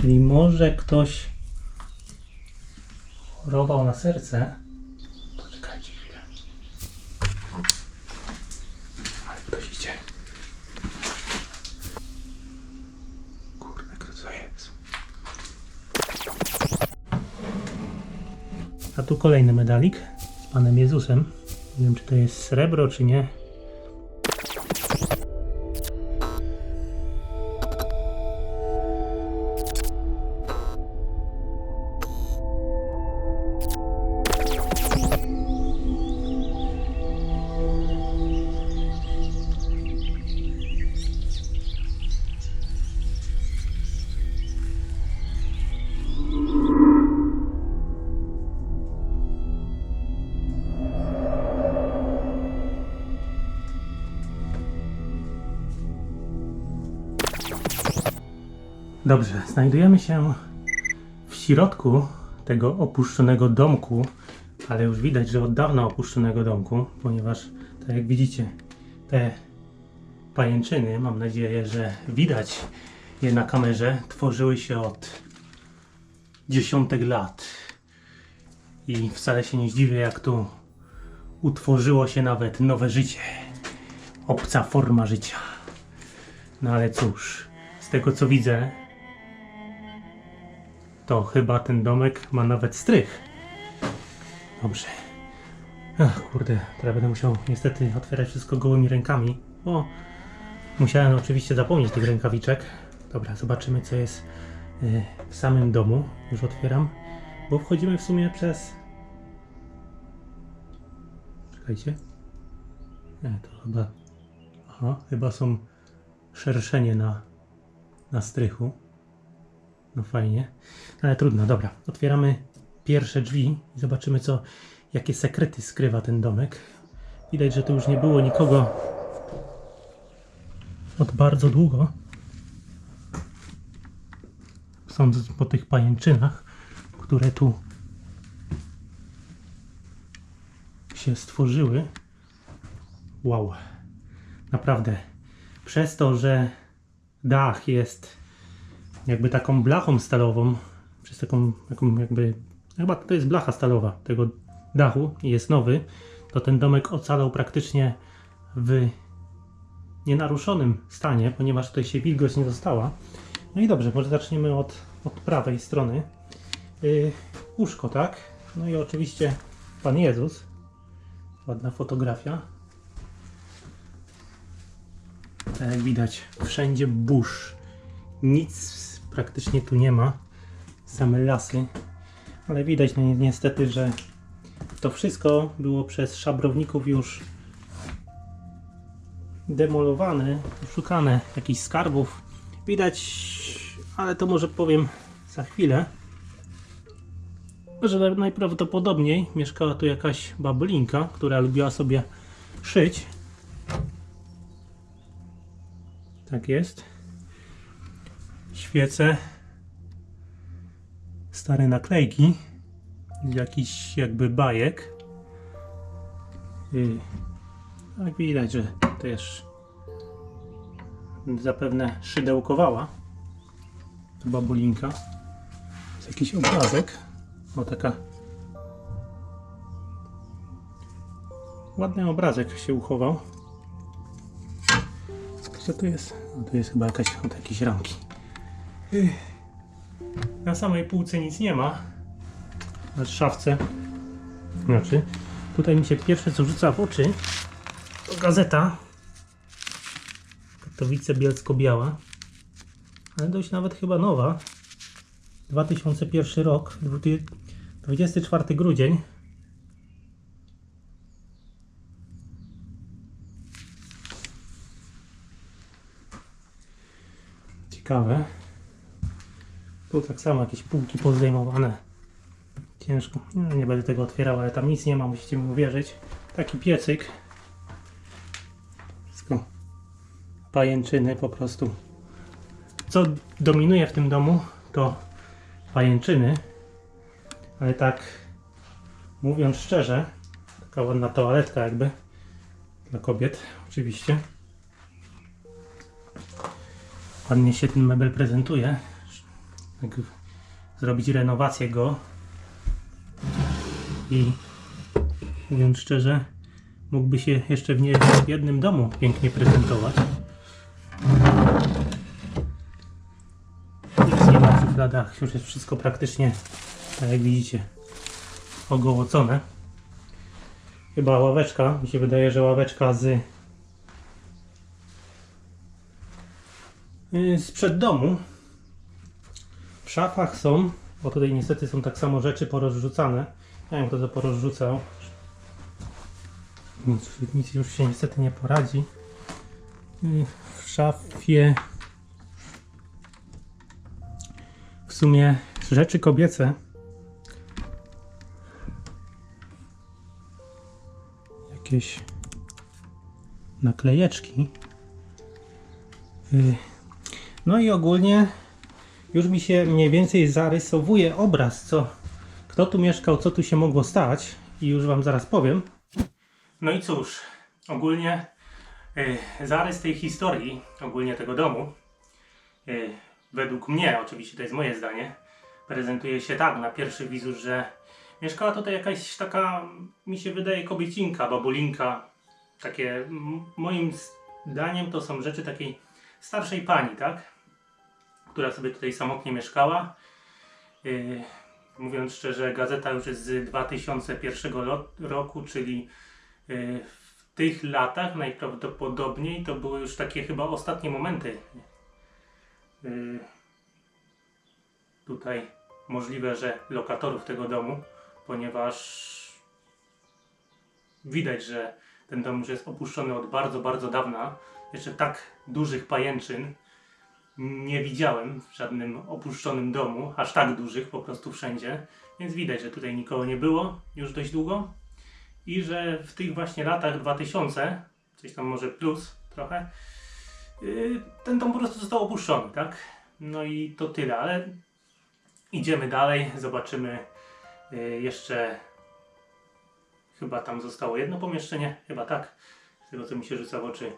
Czyli może ktoś chorował na serce. Poczekajcie chwilę. Ale ktoś idzie. Kurde, kto to jest? A tu kolejny medalik z Panem Jezusem. Nie wiem, czy to jest srebro, czy nie. Dobrze, znajdujemy się w środku tego opuszczonego domku, ale już widać, że od dawna opuszczonego domku, ponieważ, tak jak widzicie, te pajęczyny, mam nadzieję, że widać je na kamerze, tworzyły się od dziesiątek lat. I wcale się nie zdziwię, jak tu utworzyło się nawet nowe życie. Obca forma życia. No ale cóż, z tego co widzę, to chyba ten domek ma nawet strych. Dobrze. Ach, kurde, teraz będę musiał niestety otwierać wszystko gołymi rękami, bo musiałem oczywiście zapomnieć tych rękawiczek. Dobra, zobaczymy co jest y, w samym domu. Już otwieram, bo wchodzimy w sumie przez... Czekajcie. Nie, to chyba... Aha, chyba są szerszenie na, na strychu. No fajnie. Ale trudno, dobra. Otwieramy pierwsze drzwi i zobaczymy, co, jakie sekrety skrywa ten domek. Widać, że tu już nie było nikogo od bardzo długo. Sądząc po tych pajęczynach, które tu się stworzyły. Wow. Naprawdę. Przez to, że dach jest jakby taką blachą stalową, przez taką, jakby, chyba to jest blacha stalowa tego dachu i jest nowy, to ten domek ocalał praktycznie w nienaruszonym stanie, ponieważ tutaj się wilgoć nie została. No i dobrze, może zaczniemy od, od prawej strony. Yy, łóżko, tak? No i oczywiście Pan Jezus. Ładna fotografia. Tak jak widać, wszędzie burz. Nic praktycznie tu nie ma. Same lasy. Ale widać no, ni- niestety, że to wszystko było przez szabrowników już demolowane, szukane jakichś skarbów. Widać, ale to może powiem za chwilę, że naj- najprawdopodobniej mieszkała tu jakaś babulinka, która lubiła sobie szyć. Tak jest. Świece. Stare naklejki. z Jakiś jakby bajek. Tak widać, że też zapewne szydełkowała ta babulinka. Jest jakiś obrazek. O taka ładny obrazek się uchował. Co tu jest? No, jest chyba jakaś od jakiejś ramki. Na samej półce nic nie ma. Na szafce. Znaczy, tutaj mi się pierwsze co rzuca w oczy to gazeta. Katowice Bielsko-Biała. Ale dość nawet chyba nowa. 2001 rok. 20 24 grudzień. Ciekawe. Tu tak samo jakieś półki pozdejmowane. Ciężko. No, nie będę tego otwierał, ale tam nic nie ma, musicie mi uwierzyć. Taki piecyk. Wszystko pajęczyny po prostu. Co dominuje w tym domu, to pajęczyny. Ale tak mówiąc szczerze, taka ładna toaletka jakby dla kobiet oczywiście. Ładnie się ten mebel prezentuje. Zrobić renowację go. I mówiąc szczerze, mógłby się jeszcze w nie w jednym domu pięknie prezentować. Nic nie ma w szufladach, już jest wszystko praktycznie, tak jak widzicie, ogołocone. Chyba ławeczka, mi się wydaje, że ławeczka z yy, sprzed domu. W szafach są, bo tutaj niestety są tak samo rzeczy porozrzucane. Nie wiem kto to porozrzucał. Nic, nic już się niestety nie poradzi. W szafie w sumie rzeczy kobiece. Jakieś naklejeczki. Yy, No i ogólnie już mi się mniej więcej zarysowuje obraz, co, kto tu mieszkał, co tu się mogło stać i już Wam zaraz powiem. No i cóż, ogólnie y, zarys tej historii, ogólnie tego domu, y, według mnie, oczywiście to jest moje zdanie, prezentuje się tak na pierwszy wizur, że mieszkała tutaj jakaś taka, mi się wydaje, kobiecinka, babulinka, takie, moim zdaniem to są rzeczy takiej starszej pani, tak? Która sobie tutaj samotnie mieszkała. Yy, mówiąc szczerze, gazeta już jest z 2001 lo- roku, czyli yy, w tych latach najprawdopodobniej to były już takie chyba ostatnie momenty. Yy, tutaj możliwe, że lokatorów tego domu, ponieważ widać, że ten dom już jest opuszczony od bardzo, bardzo dawna. Jeszcze tak dużych pajęczyn nie widziałem w żadnym opuszczonym domu, aż tak dużych po prostu wszędzie. Więc widać, że tutaj nikogo nie było już dość długo i że w tych właśnie latach 2000, coś tam może plus trochę, yy, ten dom po prostu został opuszczony, tak? No i to tyle, ale idziemy dalej, zobaczymy yy, jeszcze chyba tam zostało jedno pomieszczenie, chyba tak, z tego co mi się rzuca w oczy.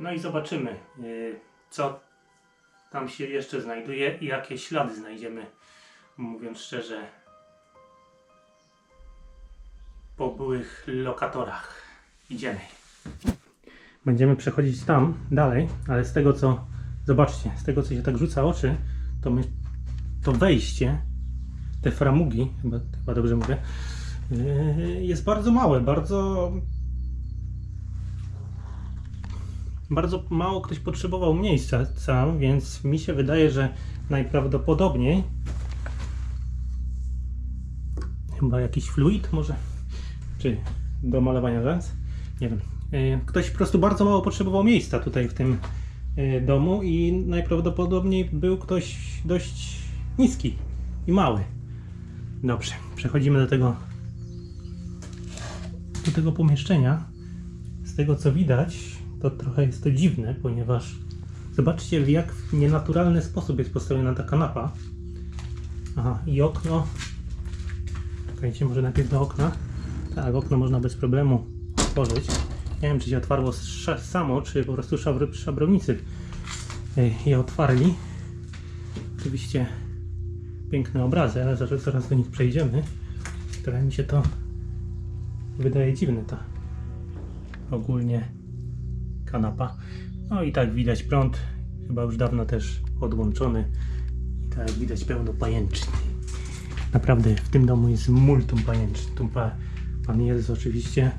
No i zobaczymy, yy, co tam się jeszcze znajduje i jakie ślady znajdziemy, mówiąc szczerze, po byłych lokatorach. Idziemy. Będziemy przechodzić tam dalej, ale z tego co, zobaczcie, z tego co się tak rzuca oczy, to my, to wejście, te framugi, chyba, chyba dobrze mówię, yy, jest bardzo małe, bardzo bardzo mało ktoś potrzebował miejsca sam, więc mi się wydaje, że najprawdopodobniej chyba jakiś fluid może, czy do malowania rzęs, nie wiem. E, Ktoś po prostu bardzo mało potrzebował miejsca tutaj w tym e, domu i najprawdopodobniej był ktoś dość niski i mały. Dobrze, przechodzimy do tego do tego pomieszczenia. Z tego co widać, to trochę jest to dziwne, ponieważ zobaczcie w jak nienaturalny sposób jest postawiona ta kanapa. Aha, i okno. Czekajcie, może najpierw do okna. Tak, okno można bez problemu otworzyć. Nie wiem, czy się otwarło samo, czy po prostu szabr- szabrownicy je otwarli. Oczywiście piękne obrazy, ale zaraz, zaraz do nich przejdziemy. Trochę mi się to wydaje dziwne, ta ogólnie kanapa. No i tak widać prąd, chyba już dawno też odłączony. I tak widać pełno pajęczyn. Naprawdę w tym domu jest multum pajęczyn. Tu pa, pan jest oczywiście.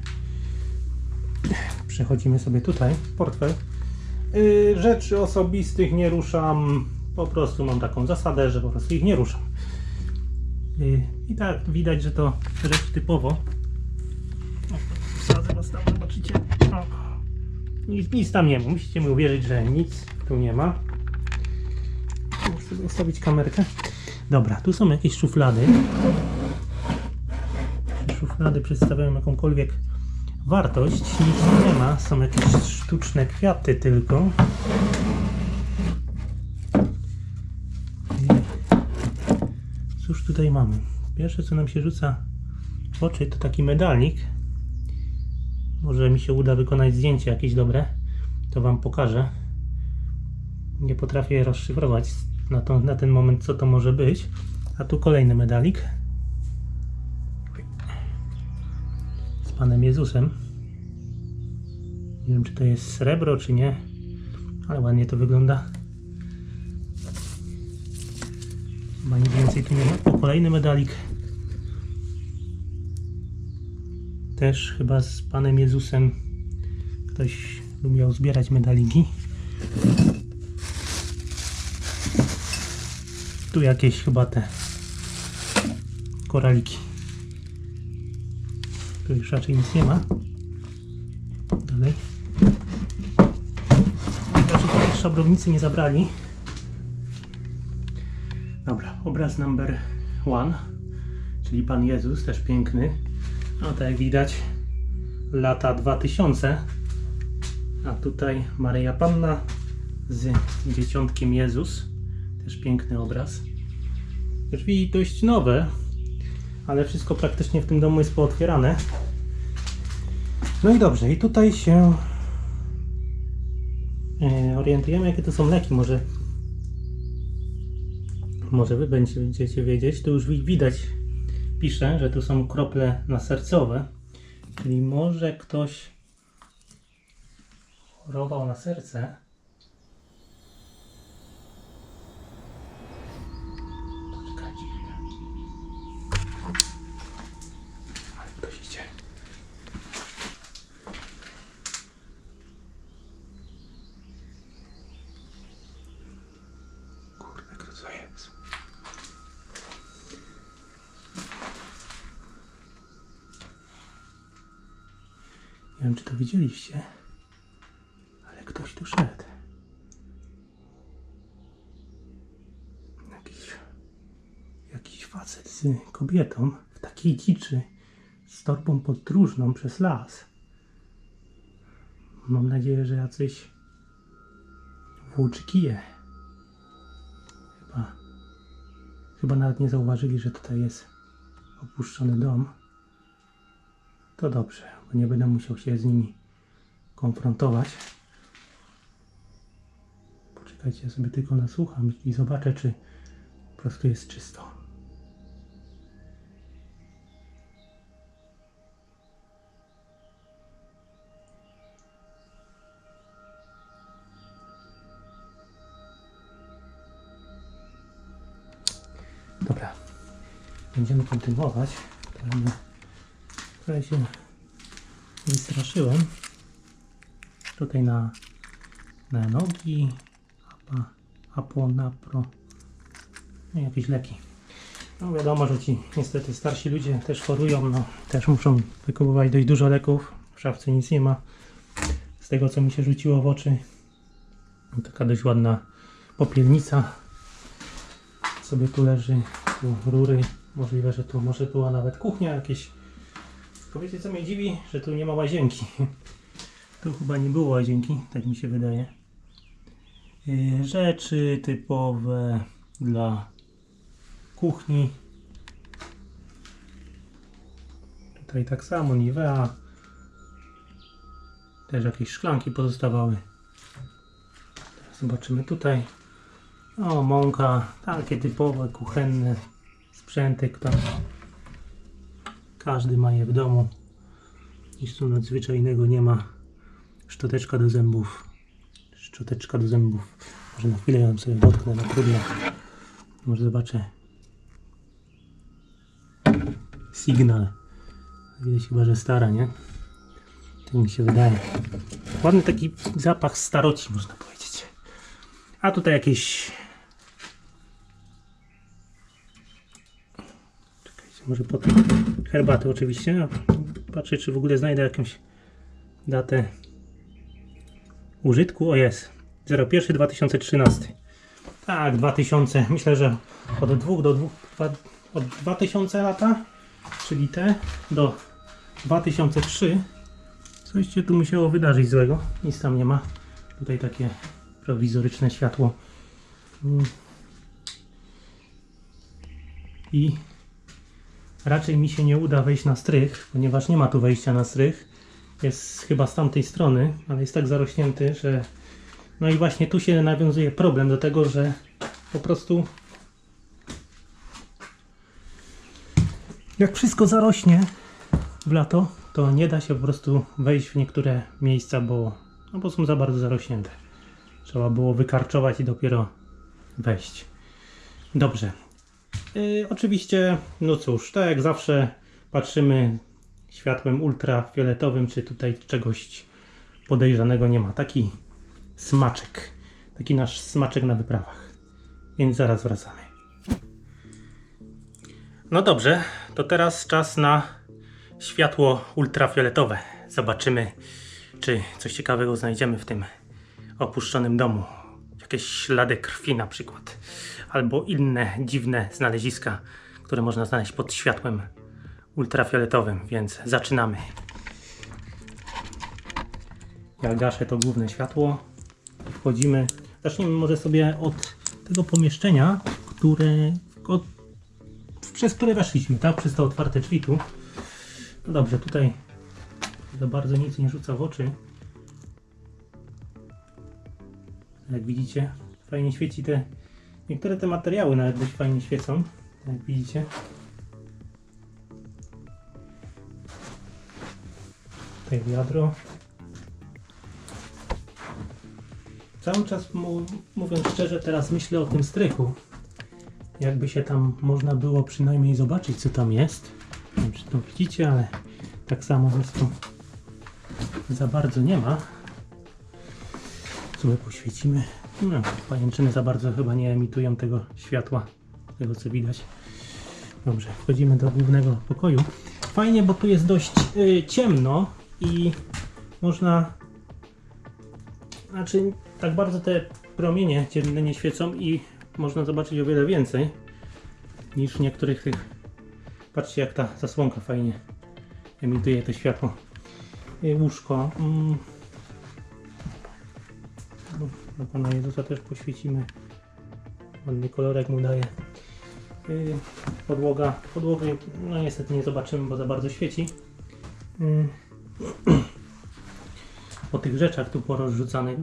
Przechodzimy sobie tutaj, portfel. Yy, rzeczy osobistych nie ruszam. Po prostu mam taką zasadę, że po prostu ich nie ruszam. Yy, I tak widać, że to rzecz typowo. Nic, tam nie ma. Musicie mi uwierzyć, że nic tu nie ma. Muszę sobie ustawić kamerkę. Dobra, tu są jakieś szuflady. Szuflady przedstawiają jakąkolwiek wartość. Nic nie ma. Są jakieś sztuczne kwiaty tylko. Cóż tutaj mamy? Pierwsze co nam się rzuca w oczy to taki medalnik. Może mi się uda wykonać zdjęcie jakieś dobre. To Wam pokażę. Nie potrafię rozszyfrować. na, to, na ten moment, co to może być. A tu kolejny medalik z Panem Jezusem. Nie wiem, czy to jest srebro, czy nie, ale ładnie to wygląda. Chyba nic więcej tu nie ma. O, kolejny medalik. Też chyba z Panem Jezusem. Ktoś lubiał zbierać medaliki. Tu jakieś chyba te koraliki. Tu już raczej nic nie ma. Dalej. Raczej tutaj szabrownicy nie zabrali. Dobra, obraz number one, czyli Pan Jezus, też piękny. No tak jak widać, lata 2000. A tutaj Maryja Panna z dzieciątkiem Jezus. Też piękny obraz. Drzwi dość nowe, ale wszystko praktycznie w tym domu jest pootwierane. No i dobrze, i tutaj się e, orientujemy, jakie to są leki. Może, może wy będziecie wiedzieć. Tu już wi- widać, pisze, że tu są krople nasercowe. Czyli może ktoś chorował na serce. Poczekajcie chwilę. Ale ktoś idzie. Kurde, kto to jest? Nie wiem, czy to widzieliście, ale ktoś tu szedł. Jakiś, jakiś facet z kobietą w takiej dziczy z torbą podróżną przez las. Mam nadzieję, że jacyś włóczykije. Chyba, chyba nawet nie zauważyli, że tutaj jest opuszczony dom. To dobrze, nie będę musiał się z nimi konfrontować. Poczekajcie, ja sobie tylko nasłucham i zobaczę, czy po prostu jest czysto. Dobra, będziemy kontynuować. Trochę się wystraszyłem. Tutaj na, na nogi, apa, aponapro, no jakieś leki. No wiadomo, że ci niestety starsi ludzie też chorują, no też muszą wykupować dość dużo leków. W szafce nic nie ma. Z tego co mi się rzuciło w oczy, taka dość ładna popielnica sobie tu leży, tu rury, możliwe, że tu może była nawet kuchnia jakieś. Tylko co mnie dziwi, że tu nie ma łazienki. Tu chyba nie było łazienki, tak mi się wydaje. Yy, Rzeczy typowe dla kuchni. Tutaj tak samo Nivea. Też jakieś szklanki pozostawały. Zobaczymy tutaj. O, mąka, takie typowe, kuchenne sprzęty, które każdy ma je w domu. Nic tu nadzwyczajnego nie ma. Szczoteczka do zębów. Szczoteczka do zębów. Może na chwilę ją sobie dotknę, no trudno. Może zobaczę. Signal. Widać chyba, że stara, nie? Tak mi się wydaje. Ładny taki zapach staroci, można powiedzieć. A tutaj jakieś może po tym herbaty oczywiście. Patrzę, czy w ogóle znajdę jakąś datę użytku. O jest. 01-2013. Tak, 2000. Myślę, że od 2 do 2, od 2000 lata, czyli te, do 2003. Coś się tu musiało wydarzyć złego. Nic tam nie ma. Tutaj takie prowizoryczne światło. Mm. I raczej mi się nie uda wejść na strych, ponieważ nie ma tu wejścia na strych. Jest chyba z tamtej strony, ale jest tak zarośnięty, że. No i właśnie tu się nawiązuje problem do tego, że po prostu jak wszystko zarośnie w lato, to nie da się po prostu wejść w niektóre miejsca, bo, no bo są za bardzo zarośnięte. Trzeba było wykarczować i dopiero wejść. Dobrze. Yy, oczywiście, no cóż, tak jak zawsze patrzymy światłem ultrafioletowym, czy tutaj czegoś podejrzanego nie ma. Taki smaczek. Taki nasz smaczek na wyprawach. Więc zaraz wracamy. No dobrze, to teraz czas na światło ultrafioletowe. Zobaczymy, czy coś ciekawego znajdziemy w tym opuszczonym domu. Jakieś ślady krwi na przykład. Albo inne dziwne znaleziska, które można znaleźć pod światłem ultrafioletowym, więc zaczynamy. Ja gaszę to główne światło. Wchodzimy. Zaczniemy może sobie od tego pomieszczenia, które, od, przez które weszliśmy, tak? Przez te otwarte drzwi tu. No dobrze, tutaj za bardzo nic nie rzuca w oczy. Jak widzicie, fajnie świeci te. Niektóre te materiały nawet dość fajnie świecą. Jak widzicie. Tutaj wiadro. Cały czas mówiąc szczerze, teraz myślę o tym strychu. Jakby się tam można było przynajmniej zobaczyć, co tam jest. Nie wiem, czy to widzicie, ale tak samo tu za bardzo nie ma. Sobie poświecimy. No, pajęczyny za bardzo chyba nie emitują tego światła, tego co widać. Dobrze, wchodzimy do głównego pokoju. Fajnie, bo tu jest dość y, ciemno i można. Znaczy, tak bardzo te promienie dzienne nie świecą i można zobaczyć o wiele więcej niż w niektórych tych. Patrzcie, jak ta zasłonka fajnie emituje to światło. Y, Łóżko. Mm. Na Pana Jezusa też poświecimy. Ładny kolorek mu daje. Y, Podłoga. Podłogi no niestety nie zobaczymy, bo za bardzo świeci. Y, Po tych rzeczach tu porozrzucanych.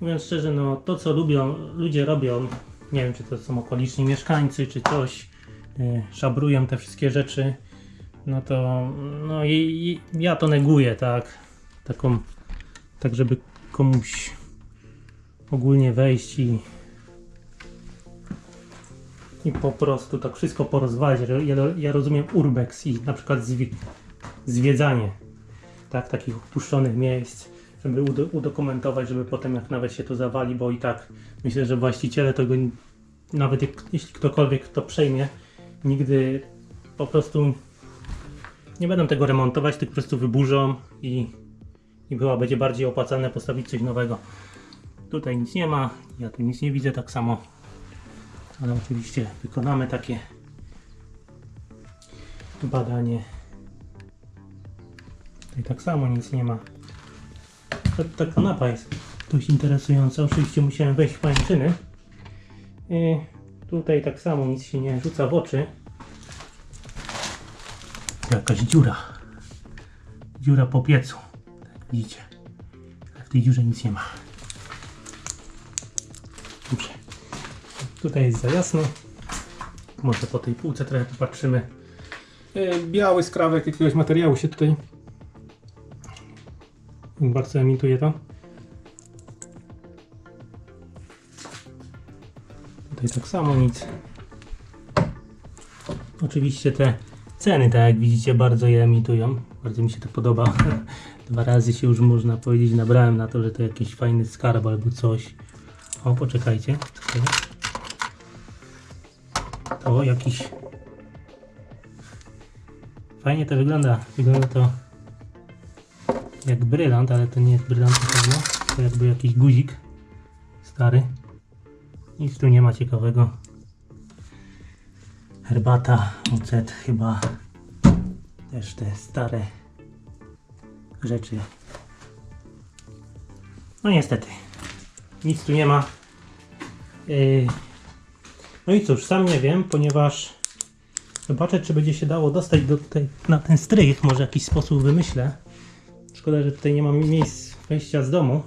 Mówiąc szczerze, no to co lubią, ludzie robią, nie wiem czy to są okoliczni mieszkańcy, czy coś, y, szabrują te wszystkie rzeczy, no to no i, i ja to neguję, tak, taką, tak żeby komuś ogólnie wejść i i po prostu tak wszystko porozwalić. Ja, ja rozumiem urbex i na przykład zwi, zwiedzanie tak, takich opuszczonych miejsc, żeby udo, udokumentować, żeby potem jak nawet się to zawali, bo i tak myślę, że właściciele tego, nawet jak, jeśli ktokolwiek to przejmie, nigdy po prostu nie będą tego remontować, tylko po prostu wyburzą i, i była będzie bardziej opłacalne postawić coś nowego. Tutaj nic nie ma, ja tu nic nie widzę tak samo, ale oczywiście wykonamy takie badanie. Tutaj tak samo nic nie ma. Ta, ta kanapa jest dość interesująca. Oczywiście musiałem wejść w pańczyny. I tutaj tak samo nic się nie rzuca w oczy. Jakaś dziura. Dziura po piecu. Tak widzicie. W tej dziurze nic nie ma. Dobrze. Tutaj jest za jasno. Może po tej półce trochę popatrzymy. E, Biały skrawek jakiegoś materiału się tutaj bardzo emituje to. Tutaj tak samo nic. Oczywiście te ceny, tak jak widzicie, bardzo je emitują. Bardzo mi się to podoba. Dwa razy się już można powiedzieć, nabrałem na to, że to jakiś fajny skarb albo coś. O, poczekajcie. To jakiś... Fajnie to wygląda. Wygląda to jak brylant, ale to nie jest brylant pewno. To jakby jakiś guzik stary. Nic tu nie ma ciekawego. Herbata, ocet chyba. Też te stare rzeczy. No niestety. Nic tu nie ma. Yy. No i cóż, sam nie wiem, ponieważ zobaczę, czy będzie się dało dostać do tej, na ten strych. Może jakiś sposób wymyślę. Szkoda, że tutaj nie mam miejsc wejścia z domu.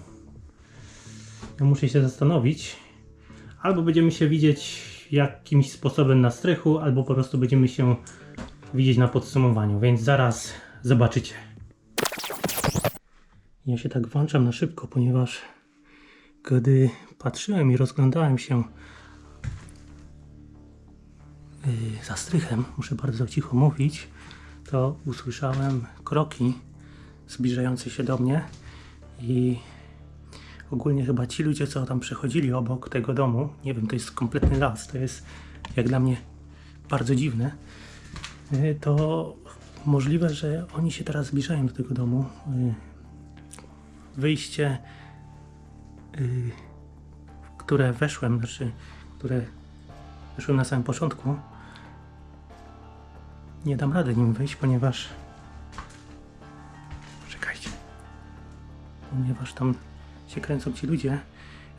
Ja muszę się zastanowić. albo będziemy się widzieć jakimś sposobem na strychu, albo po prostu będziemy się widzieć na podsumowaniu, więc zaraz zobaczycie. Ja się tak włączam na szybko, ponieważ gdy patrzyłem i rozglądałem się yy, za strychem, muszę bardzo cicho mówić, to usłyszałem kroki zbliżające się do mnie i ogólnie chyba ci ludzie, co tam przechodzili obok tego domu, nie wiem, to jest kompletny las, to jest jak dla mnie bardzo dziwne, yy, to możliwe, że oni się teraz zbliżają do tego domu. Yy, Wyjście, w które weszłem, znaczy, które weszłem na samym początku, nie dam rady nim wyjść, ponieważ. Czekajcie. Ponieważ tam się kręcą ci ludzie.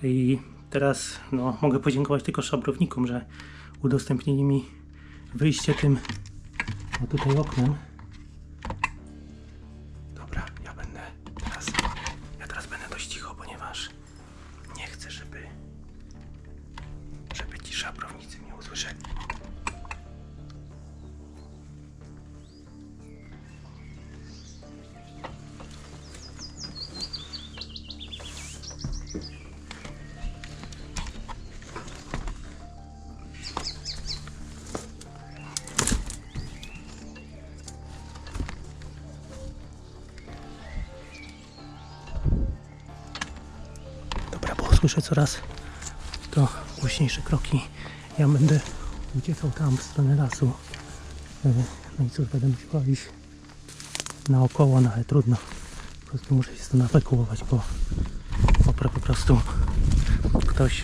I teraz no, mogę podziękować tylko szabrownikom, że udostępnili mi wyjście tym o tutaj oknem. Słyszę coraz to głośniejsze kroki. Ja będę uciekał tam w stronę lasu. E, No i cóż, będę musiał iść naokoło, no ale trudno. Po prostu muszę się stąd ewakuować, bo, bo po prostu ktoś,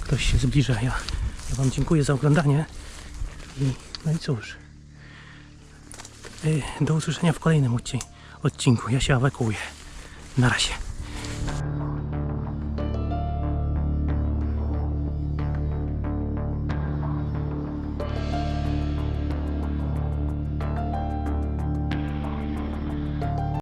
ktoś się zbliża. Ja, ja Wam dziękuję za oglądanie. I, no i cóż. E, Do usłyszenia w kolejnym odci- odcinku. Ja się ewakuuję. Na razie.